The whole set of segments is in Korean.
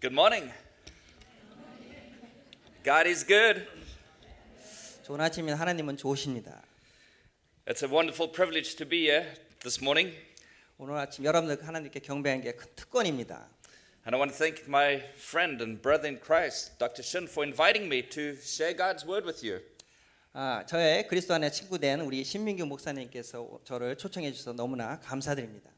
Good morning. God is good. 좋은 아침입니다. 하나님은 좋으십니다. It's a wonderful privilege to be here this morning. 오늘 아침 여러분들 하나님께 경배한 게큰 특권입니다. And I want to thank my friend and brother in Christ, Dr. Shin, for inviting me to share God's word with you. 아, 저의 그리스도 안에 친구 된 우리 신민규 목사님께서 저를 초청해 주셔서 너무나 감사드립니다.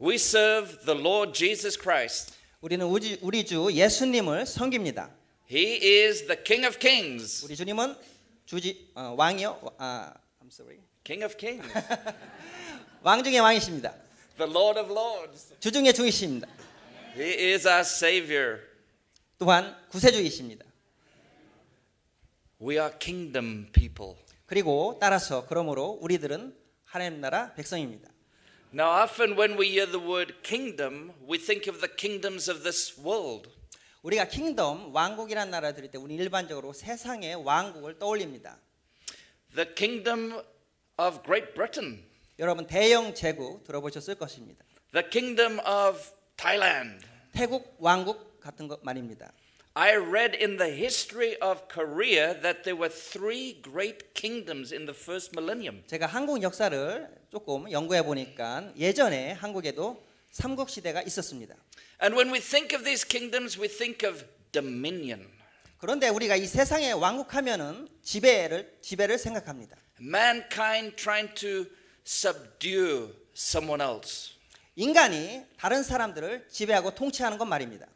We serve the Lord Jesus Christ. 우리는 우리, 우리 주 예수님을 섬깁니다. He is the King of Kings. 우리 주님은 주지 어, 왕이요. 아, I'm sorry. King of Kings. 왕 중의 왕이십니다. the Lord of Lords. 주 중의 주이십니다. He is our Savior. 또한 구세주이십니다. We are kingdom people. 그리고 따라서 그러므로 우리들은 하나님 나라 백성입니다. Now, often when we hear the word kingdom, we think of the kingdoms of this world. 우리가 킹덤 왕국이라는 나라 들을 때 우리 일반적으로 세상의 왕국을 떠올립니다. The kingdom of Great Britain, 여러분 대영 제국 들어보셨을 것입니다. the kingdom of Thailand. 태국 왕국 같은 것 말입니다. I read in the history of Korea that there were three great kingdoms in the first millennium. 제가 한국 역사를 조금 연구해 보니까 예전에 한국에도 삼국 시대가 있었습니다. And when we think of these kingdoms, we think of dominion. 그런데 우리가 이 세상에 왕국하면은 지배를 지배를 생각합니다. Mankind trying to subdue someone else. 인간이 다른 사람들을 지배하고 통치하는 것 말입니다.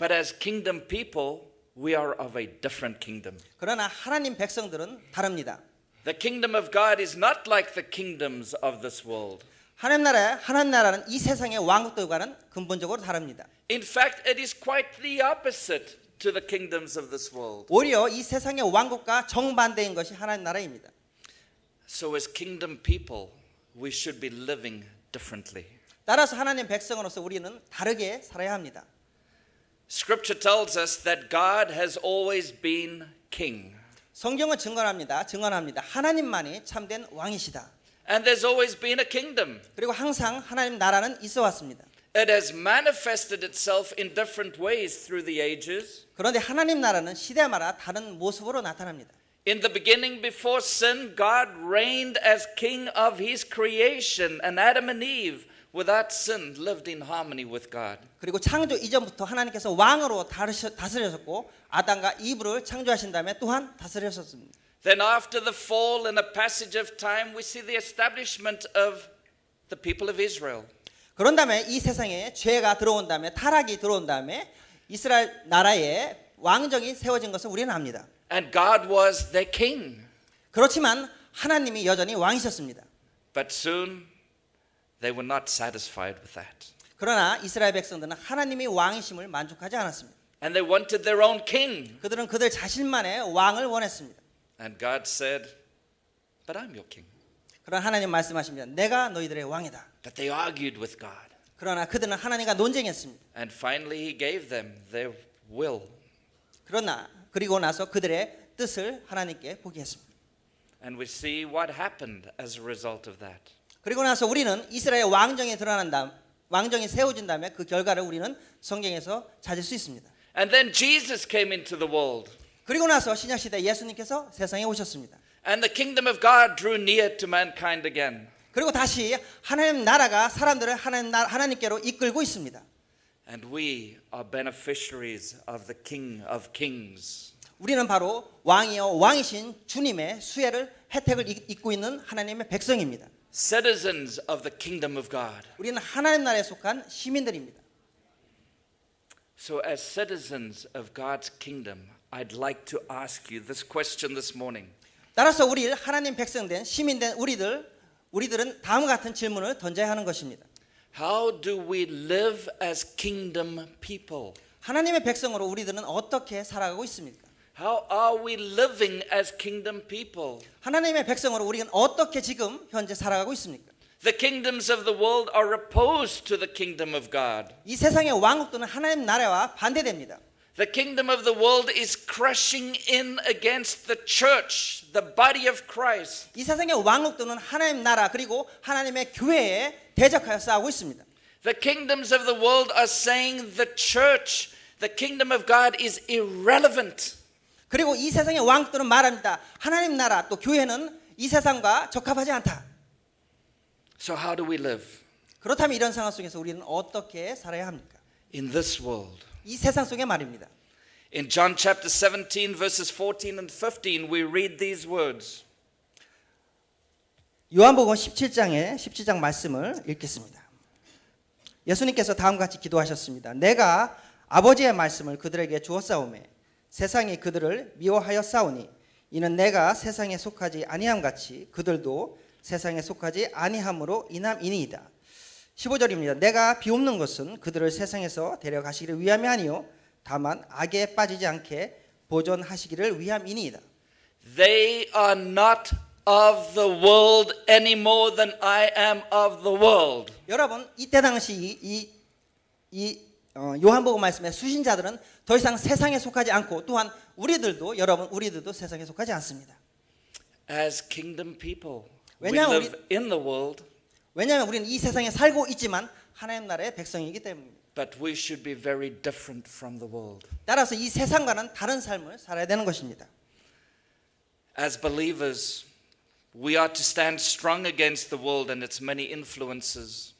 But as kingdom people, we are of a different kingdom. 그러나 하나님 백성들은 다릅니다. The kingdom of God is not like the kingdoms of this world. 하나님 나라 하나님 나라는 이 세상의 왕국들과는 근본적으로 다릅니다. In fact, it is quite the opposite to the kingdoms of this world. 오히려 이 세상의 왕국과 정반대인 것이 하나님 나라입니다. So, as kingdom people, we should be living differently. 따라서 하나님 백성으로서 우리는 다르게 살아야 합니다. Scripture tells us that God has always been king, 성경은 증언합니다. 증언합니다. 하나님만이 참된 왕이시다. and there's always been a kingdom. 그리고 항상 하나님 나라는 있어 왔습니다. It has manifested itself in different ways through the ages. 그런데 하나님 나라는 시대마다 다른 모습으로 나타납니다. In the beginning, before sin, God reigned as king of his creation, and Adam and Eve, without sin, lived in harmony with God. 그리고 창조 이전부터 하나님께서 왕으로 다르셔- 다스리셨고 아담과 이브를 창조하신 다음에 또한 다스리셨습니다. Then, after the fall, in a passage of time, we see the establishment of the people of Israel. 그런 다음에 이 세상에 죄가 들어온 다음에 타락이 들어온 다음에 이스라엘 나라에 왕정이 세워진 것을 우리는 압니다. And God was their king. 그렇지만 하나님이 여전히 왕이셨습니다. But soon, they were not satisfied with that. 그러나 이스라엘 백성들은 하나님이 왕이심을 만족하지 않았습니다. And they wanted their own king. 그들은 그들 자신만의 왕을 원했습니다. And God said, But I'm your king. 그러나 하나님 말씀하십니다. 내가 너희들의 왕이다. But they argued with God. 그러나 그들은 하나님과 논쟁했습니다. And finally, He gave them their will. 그러나 그리고 나서 그들의 뜻을 하나님께 포기했습니다. And we see what happened as a result of that. 그리고 나서 우리는 이스라엘 왕정이 드러난 다음 왕정이 세워진 다음에 그 결과를 우리는 성경에서 찾을 수 있습니다. And then Jesus came into the world. 그리고 나서 신약 시대 예수님께서 세상에 오셨습니다. And the kingdom of God drew near to mankind again. 그리고 다시 하나님 나라가 사람들을 하나님 나, 하나님께로 이끌고 있습니다. And we are beneficiaries of the King of Kings. 우리는 바로 왕이요 왕이신 주님의 수혜를 혜택을 이- 입고 있는 하나님의 백성입니다. Citizens of the kingdom of God. 우리는 하나님 나라에 속한 시민들입니다. So, as citizens of God's kingdom, I'd like to ask you this question this morning. 따라서 우리 하나님 백성된 시민된 우리들 우리들은 다음과 같은 질문을 던져야 하는 것입니다. How do we live as kingdom people? 하나님의 백성으로 우리들은 어떻게 살아가고 있습니까? How are we living as kingdom people? 하나님의 백성으로 우리는 어떻게 지금 현재 살아가고 있습니까? The kingdoms of the world are opposed to the kingdom of God. 이 세상의 왕국들은 하나님 나라와 반대됩니다. The kingdom of the world is crushing in against the church, the body of Christ. 이 세상의 왕국들은 하나님 나라 그리고 하나님의 교회에 대적하여 싸우고 있습니다. The kingdoms of the world are saying the church, the kingdom of God is irrelevant. 그리고 이 세상의 왕들은 말합니다. 하나님 나라 또 교회는 이 세상과 적합하지 않다. So, how do we live? 그렇다면 이런 상황 속에서 우리는 어떻게 살아야 합니까? In this world. 이 세상 속에 말입니다. In John chapter 17, verses 14 and 15, we read these words 요한복음 17장의 17장 말씀을 읽겠습니다. 예수님께서 다음과 같이 기도하셨습니다. 내가 아버지의 말씀을 그들에게 주었사오매 세상이 그들을 미워하여 싸우니 이는 내가 세상에 속하지 아니함 같이 그들도 세상에 속하지 아니함으로 인함이니이다. 15절입니다. 내가 비옵는 것은 그들을 세상에서 데려가시기를 위함이 아니요 다만 악에 빠지지 않게 보존하시기를 위함이니이다. They are not of the world any more than I am of the world. 여러분 이때 당시 이, 이, 이 어, 요한복음 말씀의 수신자들은 더 이상 세상에 속하지 않고 또한 우리들도 여러분 우리들도 세상에 속하지 않습니다. As kingdom people, we live in the world, 왜냐하면 우리는 이 세상에 살고 있지만 하나님 나라의 백성이기 때문입니다. but we should be very different from the world. 따라서 이 세상과는 다른 삶을 살아야 되는 것입니다. As believers, we are to stand strong against the world and its many influences.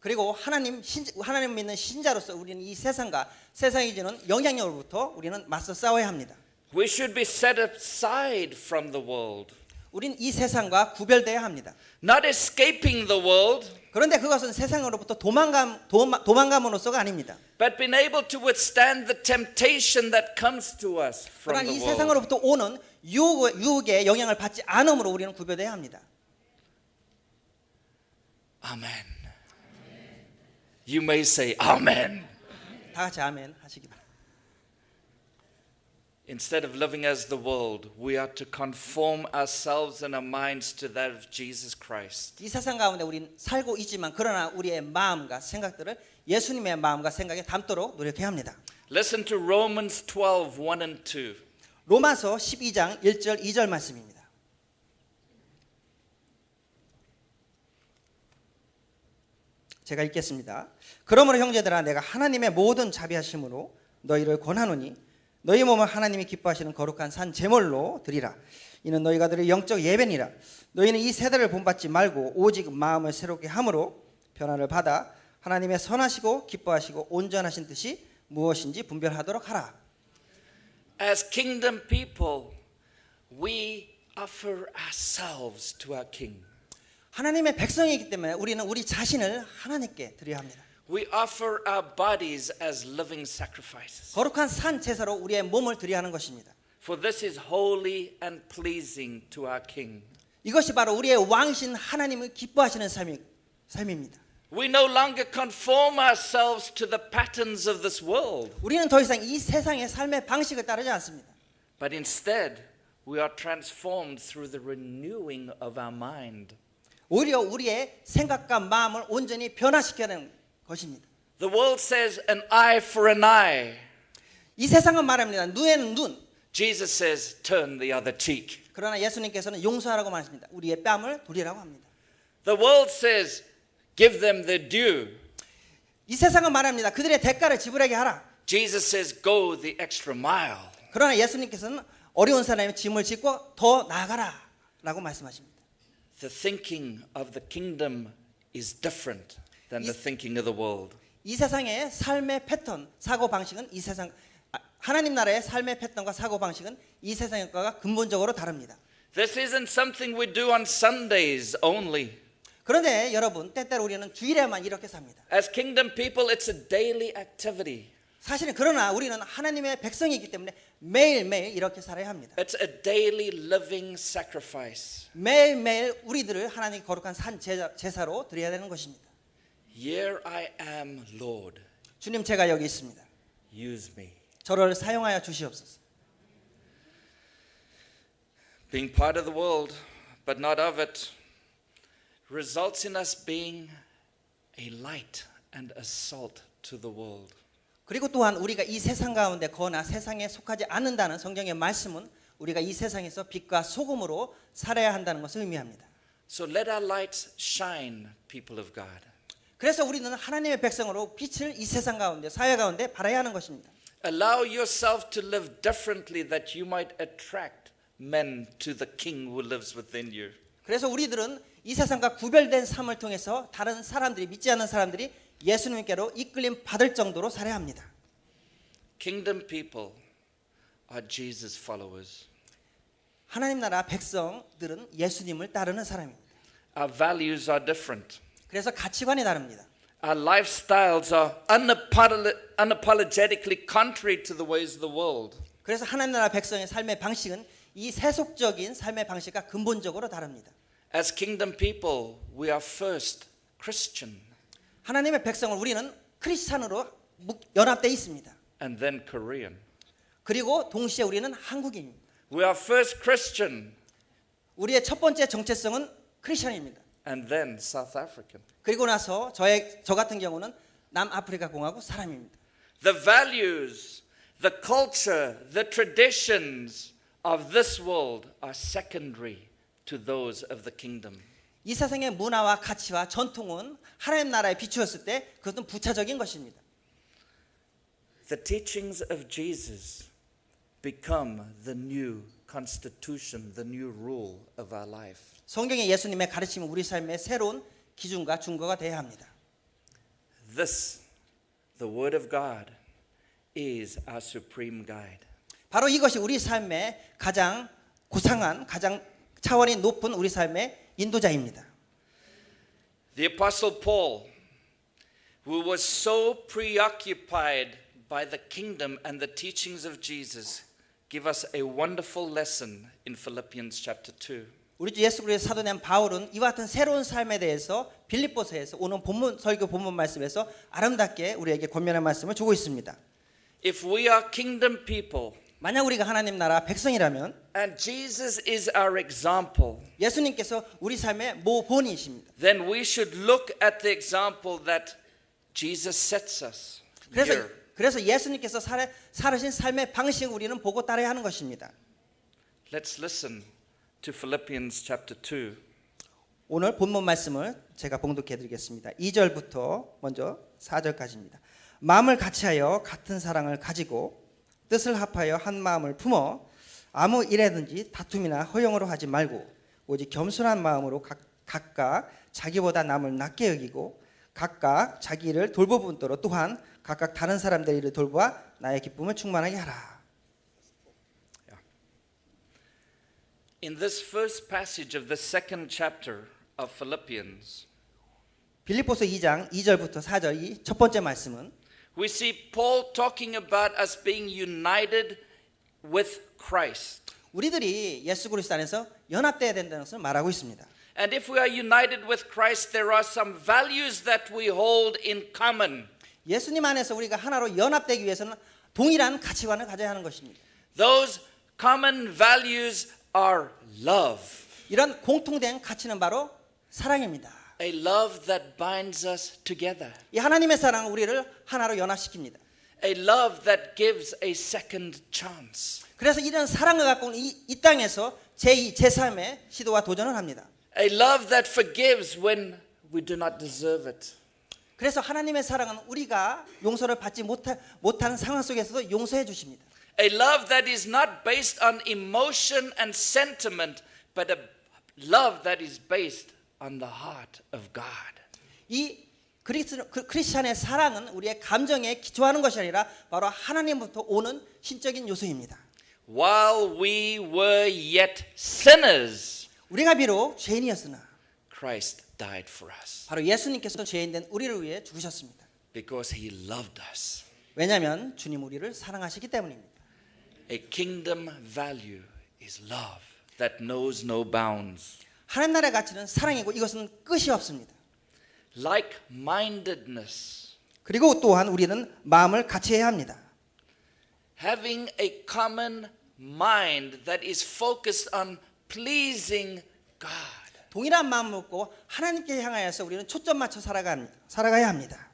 그리고 하나님 신, 하나님 믿는 신자로서 우리는 이 세상과 세상이 주는 영향력으로부터 우리는 맞서 싸워야 합니다. We should be set aside from the world, 우리는 이 세상과 구별돼야 합니다. not escaping the world, 그런데 그것은 세상으로부터 도망감 도마, 도망감으로서가 아닙니다. but being able to withstand the temptation that comes to us from 그러나 the 이 world. 세상으로부터 오는 유혹, 유혹의 영향을 받지 않음으로 우리는 구별돼야 합니다. Amen. You may say Amen. 다 같이 아멘 하시기 바랍니다. Instead of living as the world, we are to conform ourselves and our minds to that of Jesus Christ. 이 세상 가운데 우리는 살고 있지만 그러나 우리의 마음과 생각들을 예수님의 마음과 생각에 담도록 노력해야 합니다. Listen to Romans 12 1 and 2. 로마서 12장 1절 2절 말씀입니다. 제가 읽겠습니다. 그러므로 형제들아 내가 하나님의 모든 자비하심으로 너희를 권하노니 너희 몸을 하나님이 기뻐하시는 거룩한 산 제물로 드리라. 이는 너희가 드릴 영적 예배니라. 너희는 이 세대를 본받지 말고 오직 마음을 새롭게 함으로 변화를 받아 하나님의 선하시고 기뻐하시고 온전하신 뜻이 무엇인지 분별하도록 하라. As kingdom people, we offer ourselves to our King. 하나님의 백성이기 때문에 우리는 우리 자신을 하나님께 드려야 합니다. We offer our bodies as living sacrifices. 거룩한 산 제사로 우리의 몸을 드려야 하는 것입니다. For this is holy and pleasing to our King. 이것이 바로 우리의 왕신 하나님을 기뻐하시는 삶이, 삶입니다. We no longer conform ourselves to the patterns of this world, 우리는 더 이상 이 세상의 삶의 방식을 따르지 않습니다. but instead we are transformed through the renewing of our mind. 오히려 우리의 생각과 마음을 온전히 변화시켜내는 것입니다. The world says an eye for an eye. 이 세상은 말합니다. 눈에는 눈. Jesus says turn the other cheek. 그러나 예수님께서는 용서하라고 말씀합니다. 우리의 뺨을 돌리라고 합니다. The world says give them their due. 이 세상은 말합니다. 그들의 대가를 지불하게 하라. Jesus says go the extra mile. 그러나 예수님께서는 어려운 사람의 짐을 짓고 더 나아가라. 라고 말씀하십니다. The thinking of the kingdom is different than the thinking of the world. 이 세상의 삶의 패턴, 사고 방식은 이 세상 아, 하나님 나라의 삶의 패턴과 사고 방식은 이 세상의 것과 근본적으로 다릅니다. This isn't something we do on Sundays only. 그런데 여러분 때때로 우리는 주일에만 이렇게 삽니다. As kingdom people, it's a daily activity. 사실은 그러나 우리는 하나님의 백성이기 때문에 매일매일 이렇게 살아야 합니다. It's a daily living sacrifice. 매일매일 우리들을 하나님 거룩한 산 제사, 제사로 드려야 되는 것입니다. Here I am, Lord. 주님 제가 여기 있습니다. Use me. 저를 사용하여 주시옵소서. Being part of the world, but not of it, results in us being a light and a salt to the world. 그리고 또한 우리가 이 세상 가운데 거나 세상에 속하지 않는다는 성경의 말씀은 우리가 이 세상에서 빛과 소금으로 살아야 한다는 것을 의미합니다. So let our lights shine, people of God. 그래서 우리는 하나님의 백성으로 빛을 이 세상 가운데 사회 가운데 발해야 하는 것입니다. Allow yourself to live differently that you might attract men to the king who lives within you. 그래서 우리들은 이 세상과 구별된 삶을 통해서 다른 사람들이 믿지 않는 사람들이 예수님께로 이끌림 받을 정도로 살아야 합니다. Kingdom people are Jesus followers. 하나님 나라 백성들은 예수님을 따르는 사람입니다. Our values are different. 그래서 가치관이 다릅니다. Our lifestyles are unapolo- unapologetically contrary to the ways of the world. 그래서 하나님 나라 백성의 삶의 방식은 이 세속적인 삶의 방식과 근본적으로 다릅니다. As kingdom people, we are first Christian 하나님의 백성을 우리는 크리스찬으로 묵- 연합되어 있습니다. and then Korean. 그리고 동시에 우리는 한국인입니다. We are first Christian 우리의 첫 번째 정체성은 크리스찬입니다. and then South African. 그리고 나서 저의 저 같은 경우는 남아프리카 공화국 사람입니다. The values, the culture, the traditions of this world are secondary to those of the kingdom. 이 세상의 문화와 가치와 전통은 하나님 나라에 비추었을 때 그것은 부차적인 것입니다. The teachings of Jesus become the new constitution, the new rule of our life. 성경의 예수님의 가르침은 우리 삶의 새로운 기준과 준거가 되어야 합니다. This, the Word of God, is our supreme guide. 바로 이것이 우리 삶의 가장 고상한 가장 차원이 높은 우리 삶의 인도자입니다. The Apostle Paul, who was so preoccupied by the kingdom and the teachings of Jesus, give us a wonderful lesson in Philippians chapter 2. 우리 주 예수 그리스도의 사도된 바울은 이와 같은 새로운 삶에 대해서 빌립보서에서 오는 본문 설교 본문 말씀에서 아름답게 우리에게 권면의 말씀을 주고 있습니다. If we are kingdom people 만약 우리가 하나님 나라 백성이라면 and Jesus is our example, 예수님께서 우리 삶의 모본이십니다. then we should look at the example that Jesus sets us. 그래서 here. 그래서 예수님께서 살아, 살으신 삶의 방식을 우리는 보고 따라야 하는 것입니다. Let's listen to Philippians chapter 2. 오늘 본문 말씀을 제가 봉독해 드리겠습니다. 2절부터 먼저 4절까지입니다. 마음을 같이하여 같은 사랑을 가지고 뜻을 합하여 한 마음을 품어 아무 일에든지 다툼이나 허용으로 하지 말고 오직 겸손한 마음으로 각, 각각 자기보다 남을 낮게 여기고 각각 자기 일을 돌보분도로 또한 각각 다른 사람들의 일을 돌보아 나의 기쁨을 충만하게 하라. In this first passage of the second chapter of Philippians, 빌립보서 2장 2절부터 4절 이 첫 번째 말씀은 we see Paul talking about us being united with Christ. 우리들이 예수 그리스도 안에서 연합돼야 된다는 것을 말하고 있습니다. And if we are united with Christ, there are some values that we hold in common. 예수님 안에서 우리가 하나로 연합되기 위해서는 동일한 가치관을 가져야 하는 것입니다. Those common values are love, 이런 공통된 가치는 바로 사랑입니다. a love that binds us together, 이 하나님의 사랑은 우리를 하나로 연합시킵니다. a love that gives a second chance, 그래서 이런 사랑을 갖고는 이, 이 땅에서 제2, 제3의 시도와 도전을 합니다. a love that forgives when we do not deserve it. 그래서 하나님의 사랑은 우리가 용서를 받지 못하, 못하는 상황 속에서도 용서해 주십니다. A love that is not based on emotion and sentiment, but a love that is based on the heart of God. 이 그리스, 그, 크리스찬의 사랑은 우리의 감정에 기초하는 것이 아니라 바로 하나님부터 오는 신적인 요소입니다. While we were yet sinners, 우리가 비록 죄인이었으나 Christ died for us 바로 예수님께서 죄인 된 우리를 위해 죽으셨습니다. because he loved us. 왜냐하면 주님 우리를 사랑하시기 때문입니다. A kingdom value is love that knows no bounds. 하나님 나라의 가치는 사랑이고 이것은 끝이 없습니다. Like mindedness, 그리고 또한 우리는 마음을 같이 해야 합니다. having a common mind that is focused on pleasing God. 동일한 마음을 먹고 하나님께 향하여서 우리는 초점 맞춰 살아가, 살아가야 합니다.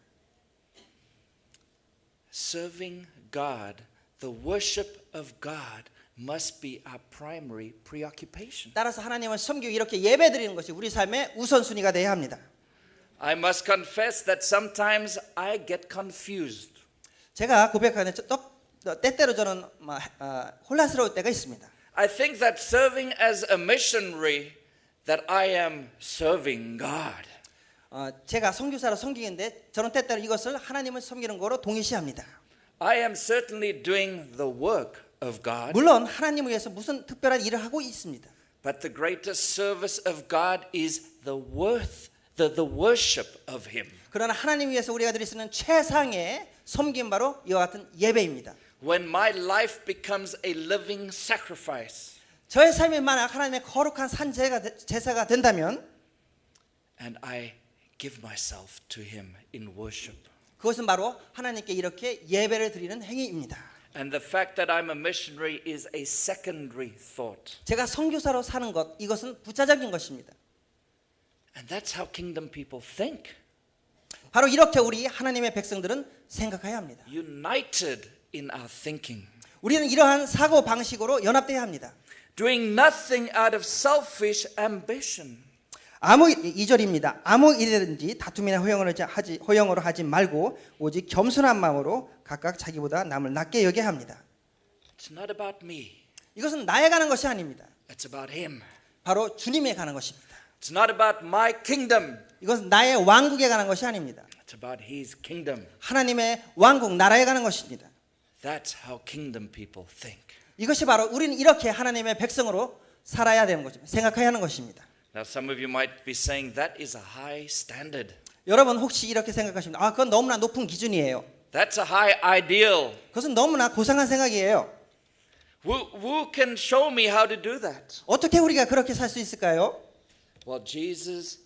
Serving God, the worship of God, must be our primary preoccupation. 따라서 하나님을 섬기고 이렇게 예배드리는 것이 우리 삶의 우선순위가 되어야 합니다. I must confess that sometimes I get confused. 제가 고백하는 때때로 저는 막, 어, 혼란스러울 때가 있습니다. I think that serving as a missionary that I am serving God. 어, 제가 선교사로 섬기는데 저는 때때로 이것을 하나님을 섬기는 거로 동일시합니다. I am certainly doing the work of God, 물론 하나님을 위해서 무슨 특별한 일을 하고 있습니다. but the greatest service of God is the worth the, the worship of him. 그러나 하나님 위해서 우리가 드릴 수 있는 최상의 섬김 바로 이와 같은 예배입니다. When my life becomes a living sacrifice 저의 삶이 만약 하나님의 거룩한 산제가 제사가 된다면 and I give myself to him in worship. 그것은 바로 하나님께 이렇게 예배를 드리는 행위입니다. And the fact that I'm a missionary is a secondary thought. 제가 선교사로 사는 것 이것은 부차적인 것입니다. And that's how kingdom people think. 바로 이렇게 우리 하나님의 백성들은 생각해야 합니다. United in our thinking. 우리는 이러한 사고 방식으로 연합돼야 합니다. Doing nothing out of selfish ambition. 아무 2절입니다. 아무 일이든지 다툼이나 허영으로 하지 허영으로 하지 말고 오직 겸손한 마음으로 각각 자기보다 남을 낮게 여겨야 합니다. It's not about me. 이것은 나에 가는 것이 아닙니다. It's about him. 바로 주님에 가는 것입니다. It's not about my kingdom. 이것은 나의 왕국에 가는 것이 아닙니다. It's about his kingdom. 하나님의 왕국 나라에 가는 것입니다. That's how kingdom people think. 이것이 바로 우리는 이렇게 하나님의 백성으로 살아야 되는 것입니다. 생각해야 하는 것입니다. Now, some of you might be saying that is a high standard. 여러분 혹시 이렇게 생각하십니까? 아, 그건 너무나 높은 기준이에요. That's a high ideal. 그것은 너무나 고상한 생각이에요. Who, who can show me how to do that? 어떻게 우리가 그렇게 살 수 있을까요? Well, Jesus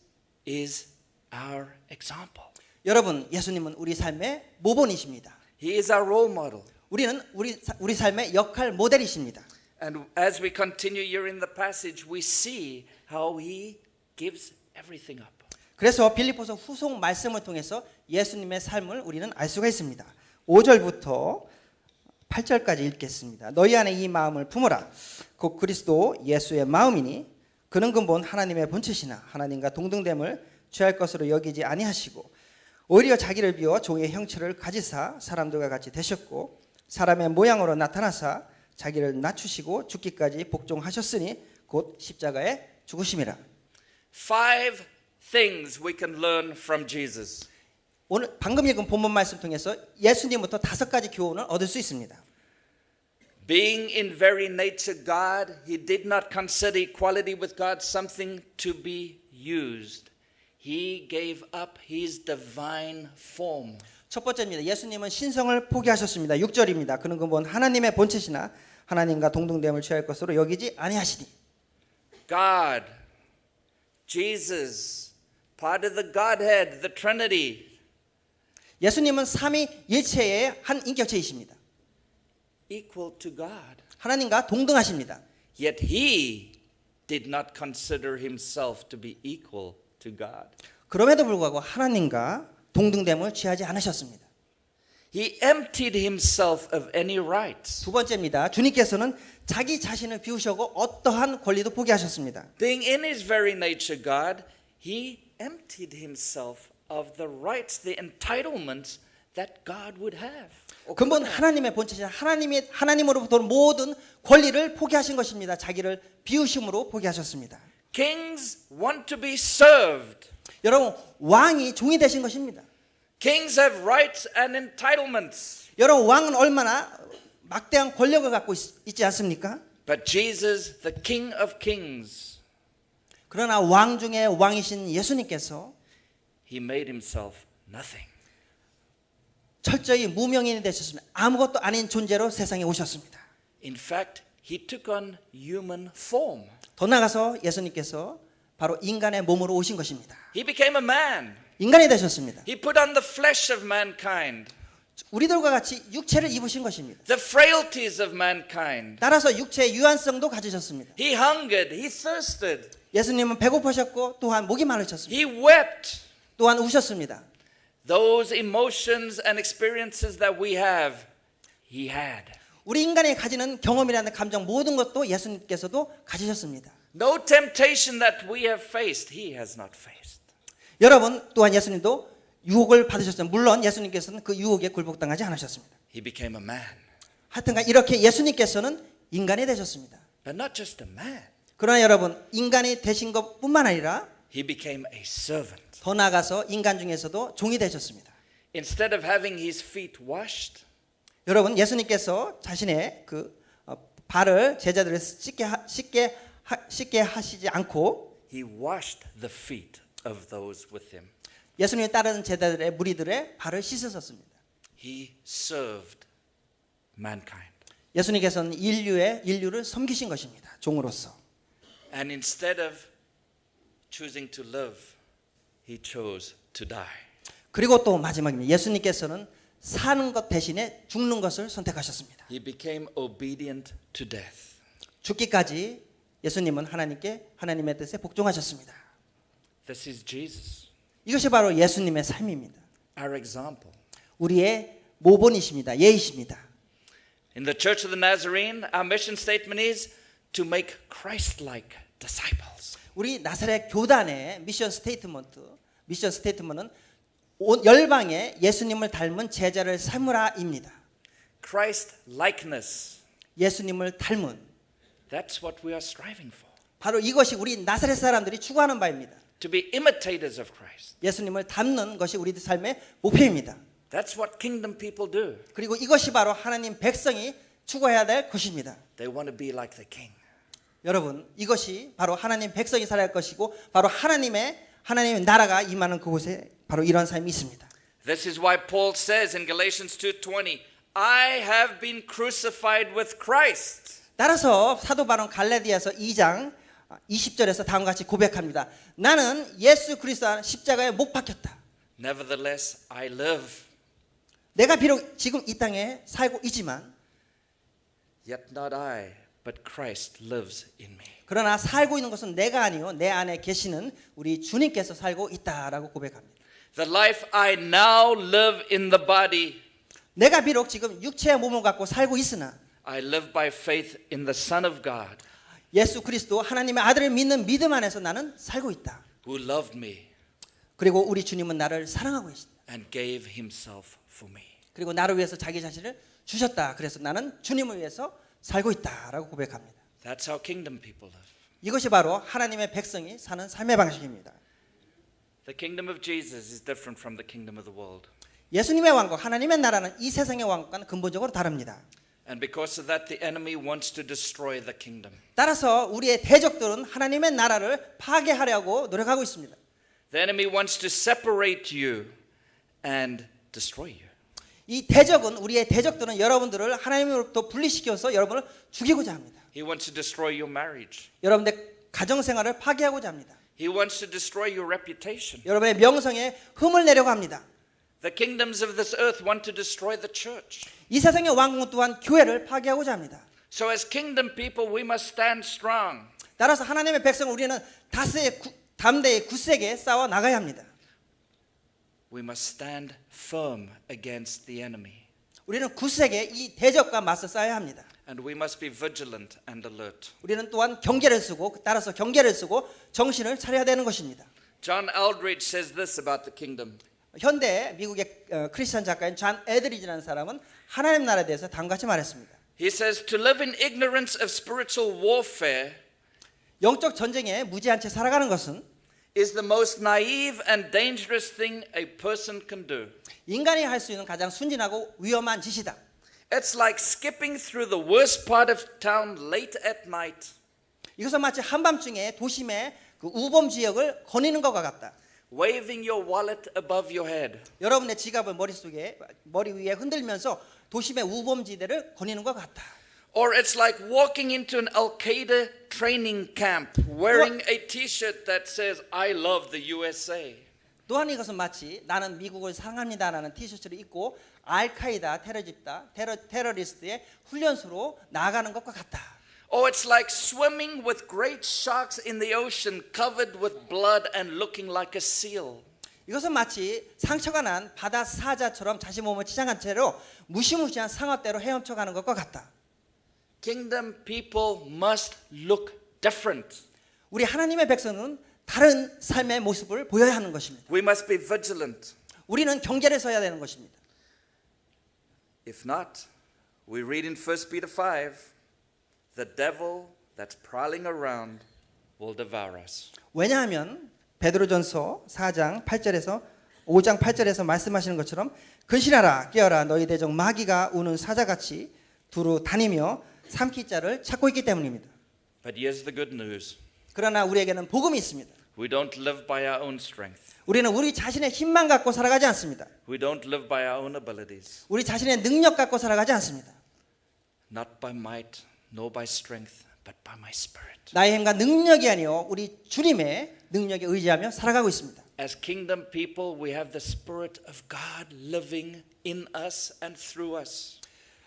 is our example. 여러분, 예수님은 우리 삶의 모본이십니다. He is our role model. 우리는 우리 우리 삶의 역할 모델이십니다. And as we continue here in the passage, we see how he gives everything up. 그래서 빌립보서 후속 말씀을 통해서 예수님의 삶을 우리는 알 수가 있습니다. 5절부터 8절까지 읽겠습니다. 너희 안에 이 마음을 품어라. 곧 그리스도 예수의 마음이니 그는 근본 하나님의 본체시나 하나님과 동등됨을 취할 것으로 여기지 아니하시고 오히려 자기를 비워 종의 형체를 가지사 사람들과 같이 되셨고 사람의 모양으로 나타나사 자기를 낮추시고 죽기까지 복종하셨으니 곧 십자가에 죽으심이라. Five things we can learn from Jesus. 오늘 방금 읽은 본문 말씀 통해서 예수님부터 다섯 가지 교훈을 얻을 수 있습니다. Being in very nature God, he did not consider equality with God something to be used. He gave up his divine form. 첫 번째입니다. 예수님은 신성을 포기하셨습니다. 6절입니다. 그는 근본 하나님의 본체시나 하나님과 동등됨을 취할 것으로 여기지 아니하시니. God, Jesus, part of the Godhead, the Trinity, 예수님은 삼위 일체의 한 인격체이십니다. equal to God. 하나님과 동등하십니다. Yet he did not consider himself to be equal to God. 그럼에도 불구하고 하나님과 동등됨을 취하지 않으셨습니다. He emptied himself of any rights. 두 번째입니다. 주님께서는 자기 자신을 비우시고 어떠한 권리도 포기하셨습니다. Being in his very nature God, he emptied himself of the rights, the entitlements that God would have. 근본. 하나님의 본체신 하나님의 하나님으로부터 모든 권리를 포기하신 것입니다. 자기를 비우심으로 포기하셨습니다. Kings want to be served. 여러분 왕이 종이 되신 것입니다. Kings have rights and entitlements. 여러분 왕은 얼마나 막대한 권력을 갖고 있, 지 않습니까? But Jesus, the King of Kings, 그러나 왕 중에 왕이신 예수님께서 he made himself nothing. 철저히 무명인이 되셨습니다. 아무것도 아닌 존재로 세상에 오셨습니다. In fact, he took on human form. 더 나가서 예수님께서 바로 인간의 몸으로 오신 것입니다. He became a man. 인간이 되셨습니다. He put on the flesh of mankind, 우리들과 같이 육체를 입으신 것입니다. the frailties of mankind. 따라서 육체의 유한성도 가지셨습니다. He hungered, he thirsted, 예수님은 배고프셨고 또한 목이 마르셨습니다. he wept. 또한 우셨습니다. Those emotions and experiences that we have, he had. 우리 인간이 가지는 경험이라는 감정 모든 것도 예수님께서도 가지셨습니다. No temptation that we have faced, he has not faced. 여러분 또한 예수님도 유혹을 받으셨어요. 물론 예수님께서는 그 유혹에 굴복당하지 않으셨습니다. He became a man. 하여튼간 이렇게 예수님께서는 인간이 되셨습니다. But not just a man, 그러나 여러분 인간이 되신 것뿐만 아니라 he became a servant. 더 나아가서 인간 중에서도 종이 되셨습니다. Instead of having his feet washed, 여러분 예수님께서 자신의 그 어, 발을 제자들을 씻게 하, 씻게 하, 씻게 하시지 않고 he washed the feet of those with him. 예수님의 따르는 제자들의 무리들의 발을 씻으셨습니다. He served mankind. 예수님께서는 인류의 인류를 섬기신 것입니다. 종으로서. And instead of choosing to live, he chose to die. 그리고 또 마지막입니다. 예수님께서는 사는 것 대신에 죽는 것을 선택하셨습니다. He became obedient to death. 죽기까지 예수님은 하나님께 하나님의 뜻에 복종하셨습니다. This is Jesus, 이것이 바로 예수님의 삶입니다. our example. 우리의 모본이십니다. 예이십니다. In the Church of the Nazarene, our mission statement is to make Christ like disciples. 우리 나사렛 교단의 미션 스테이트먼트, 미션 스테이트먼트는 온 열방에 예수님을 닮은 제자를 삼으라입니다. Christ likeness. 예수님을 닮은 That's what we are striving for. 바로 이것이 우리 나사렛 사람들이 추구하는 바입니다. To be imitators of Christ. 예수님을 닮는 것이 우리 삶의 목표입니다. That's what kingdom people do. 그리고 이것이 바로 하나님 백성이 추구해야 될 것입니다. They want to be like the king. 여러분, 이것이 바로 하나님 백성이 살아야 할 것이고 바로 하나님의 하나님의 나라가 임하는 그곳에 바로 이런 삶이 있습니다. This is why Paul says in Galatians 2:20, I have been crucified with Christ. 따라서 사도 바론 갈라디아서 2장 20절에서 다음과 같이 고백합니다. 나는 예수 그리스도 안 십자가에 못 박혔다. Nevertheless, I live, 내가 비록 지금 이 땅에 살고 있지만 yet not I, but Christ lives in me. 그러나 살고 있는 것은 내가 아니요 내 안에 계시는 우리 주님께서 살고 있다라고 고백합니다. The life I now live in the body, 내가 비록 지금 육체의 몸을 갖고 살고 있으나 I live by faith in the Son of God 예수 그리스도 하나님의 아들을 믿는 믿음 안에서 나는 살고 있다. who loved me 그리고 우리 주님은 나를 사랑하고 계신다. and gave himself for me. 그리고 나를 위해서 자기 자신을 주셨다. 그래서 나는 주님을 위해서 살고 있다라고 고백합니다. That's how kingdom people live. 이것이 바로 하나님의 백성이 사는 삶의 방식입니다. The kingdom of Jesus is different from the kingdom of the world. 예수님의 왕국, 하나님의 나라는 이 세상의 왕국과는 근본적으로 다릅니다. And because of that, the enemy wants to destroy the kingdom. 따라서 우리의 대적들은 하나님의 나라를 파괴하려고 노력하고 있습니다. The enemy wants to separate you and destroy you. 이 대적은 우리의 대적들은 여러분들을 하나님으로부터 분리시켜서 여러분을 죽이고자 합니다. He wants to destroy your marriage. 여러분의 가정 생활을 파괴하고자 합니다. He wants to destroy your reputation. 여러분의 명성에 흠을 내려고 합니다. The kingdoms of this earth want to destroy the church. 이 세상의 왕국 또한 교회를 파괴하고자 합니다. So, as kingdom people, we must stand strong. 따라서 하나님의 백성 우리는 다스의 구- 담대히 굳세게 싸워 나가야 합니다. We must stand firm against the enemy. 우리는 굳세게 이 대적과 맞서 싸야 합니다. And we must be vigilant and alert. 우리는 또한 경계를 쓰고 따라서 경계를 쓰고 정신을 차려야 되는 것입니다. John Eldridge says this about the kingdom 현대 미국의 어, 크리스천 작가인 존 에드리지라는 사람은 하나님 나라에 대해서 다음과 같이 말했습니다. He says, To live in ignorance of spiritual warfare 영적 전쟁에 무지한 채 살아가는 것은 is the most naive and dangerous thing a person can do. 인간이 할 수 있는 가장 순진하고 위험한 짓이다. It's like skipping through the worst part of town late at night, 이것은 마치 한밤중에 도심의 그 우범 지역을 거니는 것과 같다. Waving your wallet above your head. 여러분의 지갑을 머릿속에 머리 위에 흔들면서 도심의 우범지대를 거니는 것 같다. Or it's like walking into an Al Qaeda training camp wearing a t shirt that says, I love the USA. 또한 이것은 마치 나는 미국을 사랑합니다라는 티셔츠를 입고 알카이다 테러 집다 테러 테러리스트의 훈련소로 나아가는 것과 같다. Or it's like swimming with great sharks in the ocean covered with blood and looking like a seal. 이것은 마치 상처가 난 바다 사자처럼 자신 몸을 치장한 채로 무시무시한 상어대로 헤엄쳐 가는 것과 같다. Kingdom people must look different. 우리 하나님의 백성은 다른 삶의 모습을 보여야 하는 것입니다. We must be vigilant. 우리는 경계를 서야 되는 것입니다. If not, we read in 1 Peter 5 the devil that's prowling around will devour us. 왜냐하면 베드로전서 4장 8절에서 5장 8절에서 말씀하시는 것처럼 근신하라 깨어라 너희 대적 마귀가 우는 사자같이 두루 다니며 삼킬 자를 찾고 있기 때문입니다. But here's the good news 그러나 우리에게는 복음이 있습니다. we don't live by our own strength, 우리는 우리 자신의 힘만 갖고 살아가지 않습니다. we don't live by our own abilities, 우리 자신의 능력 갖고 살아가지 않습니다. not by might nor by strength, but by my spirit. 나의 힘과 능력이 아니요 우리 주님의 능력에 의지하며 살아가고 있습니다. As kingdom people, we have the Spirit of God living in us and through us.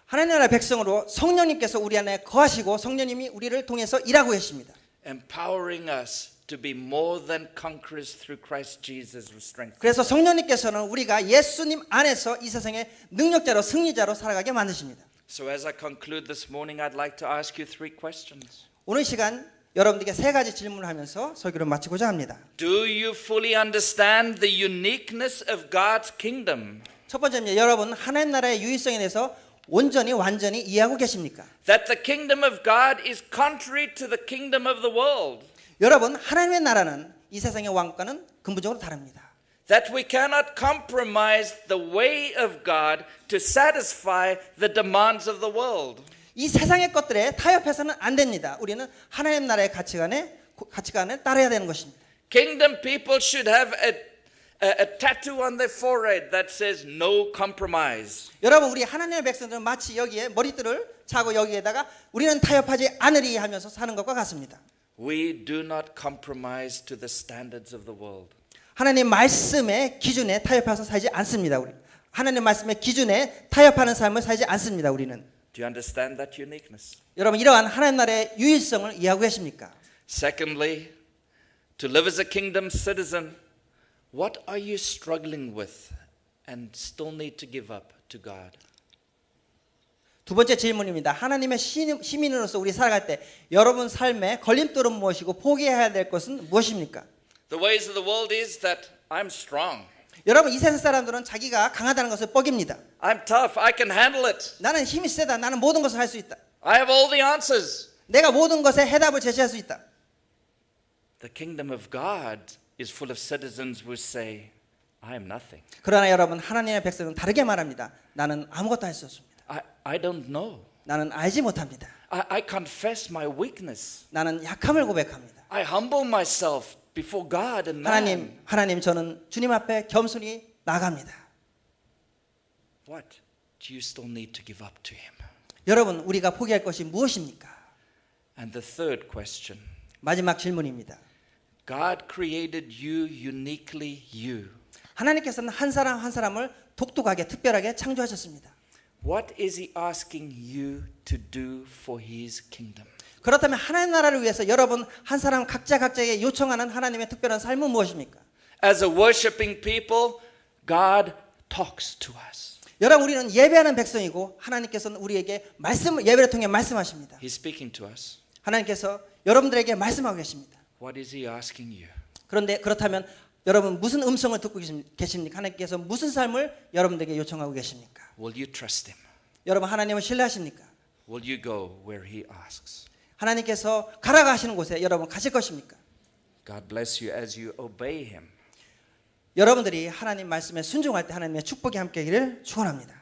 하나님 나라 백성으로 성령님께서 우리 안에 거하시고 성령님이 우리를 통해서 일하고 계십니다. empowering us to be more than conquerors through Christ Jesus who strengthens. 그래서 성령님께서는 우리가 예수님 안에서 이 세상의 능력자로 승리자로 살아가게 만드십니다. So as I conclude this morning, I'd like to ask you three questions. 오늘 시간 여러분들께 세 가지 질문을 하면서 설교를 마치고자 합니다. Do you fully understand the uniqueness of God's kingdom? 첫 번째입니다. 여러분 하나님 나라의 유일성에 대해서 온전히 완전히 이해하고 계십니까? That the kingdom of God is contrary to the kingdom of the world. 여러분 하나님의 나라는 이 세상의 왕과는 근본적으로 다릅니다. That we cannot compromise the way of God to satisfy the demands of the world. 이 세상의 것들에 타협해서는 안 됩니다. 우리는 하나님 나라의 가치관에 가치관을 따라야 되는 것입니다. Kingdom people should have a, a, a tattoo on their forehead that says no compromise. 여러분 우리 하나님의 백성들은 마치 여기에 머리띠를 차고 여기에다가 우리는 타협하지 않으리 하면서 사는 것과 같습니다. We do not compromise to the standards of the world. 하나님 말씀의 기준에 타협해서 살지 않습니다. 우리 하나님 말씀의 기준에 타협하는 삶을 살지 않습니다. 우리는 Do you understand that uniqueness? 여러분 이러한 하나님 나라의 유일성을 이해하고 계십니까? Secondly, to live as a kingdom citizen, what are you struggling with and still need to give up to God? 두 번째 질문입니다. 하나님의 시- 시민으로서 우리 살아갈 때 여러분 삶의 걸림돌은 무엇이고 포기해야 될 것은 무엇입니까? The ways of the world is that I'm strong. 여러분 이 세상 사람들은 자기가 강하다는 것을 뻐깁니다. I'm tough. I can handle it. 나는 힘이 세다. 나는 모든 것을 할 수 있다. I have all the answers. 내가 모든 것에 해답을 제시할 수 있다. The kingdom of God is full of citizens who say, I am nothing. 그러나 여러분 하나님의 백성은 다르게 말합니다. 나는 아무것도 할 수 없습니다. I, I don't know. 나는 알지 못합니다. I, I confess my weakness. 나는 약함을 고백합니다. I humble myself before God and man. 하나님, 하나님 저는 주님 앞에 겸손히 나갑니다. What do you still need to give up to Him? 여러분 우리가 포기할 것이 무엇입니까? And the third question 마지막 질문입니다. God created you uniquely, you. 하나님께서는 한 사람 한 사람을 독특하게 특별하게 창조하셨습니다. What is He asking you to do for His kingdom? 그렇다면 하나님 나라를 위해서 여러분 한 사람 각자 각자에게 요청하는 하나님의 특별한 삶은 무엇입니까? As a worshiping people, God talks to us. 여러분 우리는 예배하는 백성이고 하나님께서는 우리에게 말씀을 예배를 통해 말씀하십니다. He's speaking to us. 하나님께서 여러분들에게 말씀하고 계십니다. What is He asking you? 그런데 그렇다면 여러분 무슨 음성을 듣고 계십- 계십니까? 하나님께서 무슨 삶을 여러분들에게 요청하고 계십니까? Will you trust Him? 여러분 하나님을 신뢰하십니까? Will you go where He asks? 하나님께서 가라가 하시는 곳에 여러분 가실 것입니까? God bless you as you obey Him. 여러분들이 하나님 말씀에 순종할 때 하나님의 축복이 함께하기를 축원합니다.